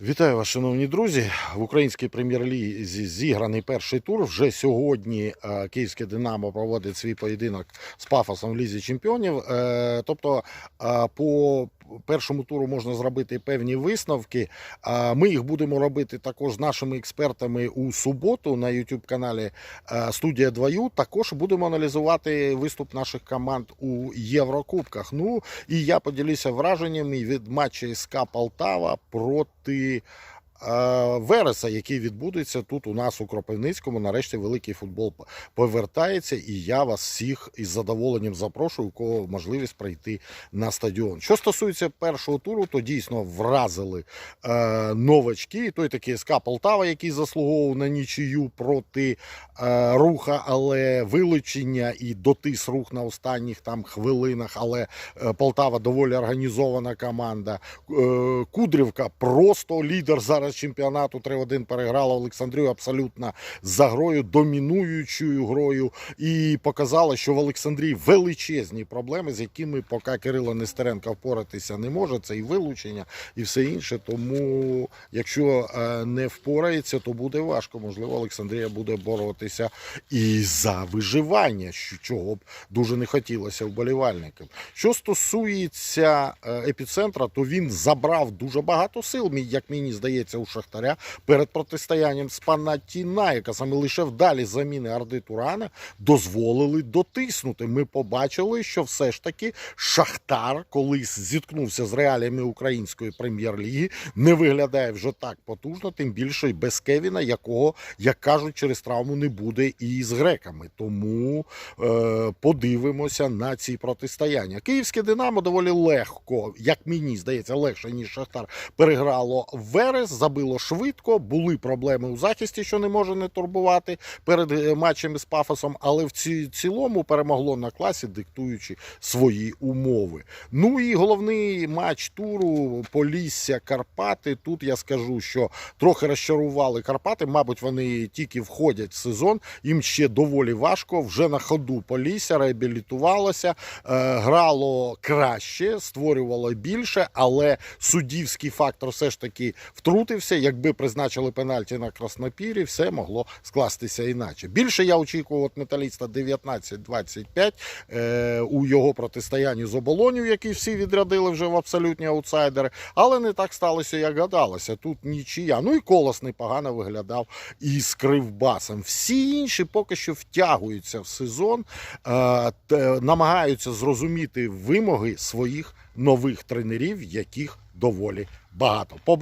Вітаю вас, шановні друзі. В українській прем'єр-лізі зіграний перший тур. Вже сьогодні е, київське Динамо проводить свій поєдинок з пафосом в лізі чемпіонів. Е, Тобто, е, по першому туру можна зробити певні висновки. Ми їх будемо робити також з нашими експертами у суботу на youtube каналі е, Студія 2Ю. Також будемо аналізувати виступ наших команд у Єврокубках. Ну і я поділюся враженнями від матчу СК Полтава проти. Е, Вереса, який відбудеться тут у нас у Кропивницькому. Нарешті великий футбол повертається, і я вас всіх із задоволенням запрошую, у кого можливість прийти на стадіон. Що стосується першого туру, то дійсно вразили е, новачки. Той такий СК Полтава, який заслуговував на нічию проти е, руха, але вилучення і дотис рух на останніх там хвилинах. Але е, Полтава доволі організована команда. Е, Кудрівка просто лідер зараз чемпіонату. 3-1 переграла Олександрію абсолютно за грою, домінуючою грою, і показала, що в Олександрії величезні проблеми, з якими поки Кирило Нестеренко впоратися не може. Це і вилучення, і все інше. Тому, якщо е, не впорається, то буде важко. Можливо, Олександрія буде боротися і за виживання, чого б дуже не хотілося вболівальникам. Що стосується е, епіцентра, то він забрав дуже багато сил, як мені здається, у Шахтаря перед протистоянням з Панатінаєка. Саме лише вдалі заміни Арди Турана дозволили дотиснути. Ми побачили, що все ж таки Шахтар колись зіткнувся з реаліями української прем'єр-ліги, не виглядає вже так потужно, тим більше й без Кевіна, якого, як кажуть, через травму не буде і з греками. Тому е, подивимося на ці протистояння. Київське Динамо доволі легко, як мені здається, легше ніж Шахтар переграло Верес, забило швидко. Були проблеми у захисті, що не може не турбувати перед е, матчем з пафосом, але в цілому перемогло на класі, диктуючи свої умови. Ну і головний матч туру Полісся Карпати. Тут я скажу, що трохи розчарували Карпати. Мабуть, вони тільки входять в сезон. Їм ще доволі важко. Вже на ходу Полісся реабілітувалося, е, грало краще, створювало більше, але суддівський фактор все ж таки втрутився. Якби призначили пенальті на Краснопірі, все могло скластися іначе. Більше я очікував від металіста 19-25 е, у його протистоянні з оболонів, які всі відрядили вже в абсолютні аутсайдери. Але не так сталося, як гадалося. Тут нічия. Ну і колос непогано виглядав із кривбасом. Всі інші поки що втягуються в сезон, е, намагаються зрозуміти вимоги своїх нових тренерів, яких доволі багато. Побачимо.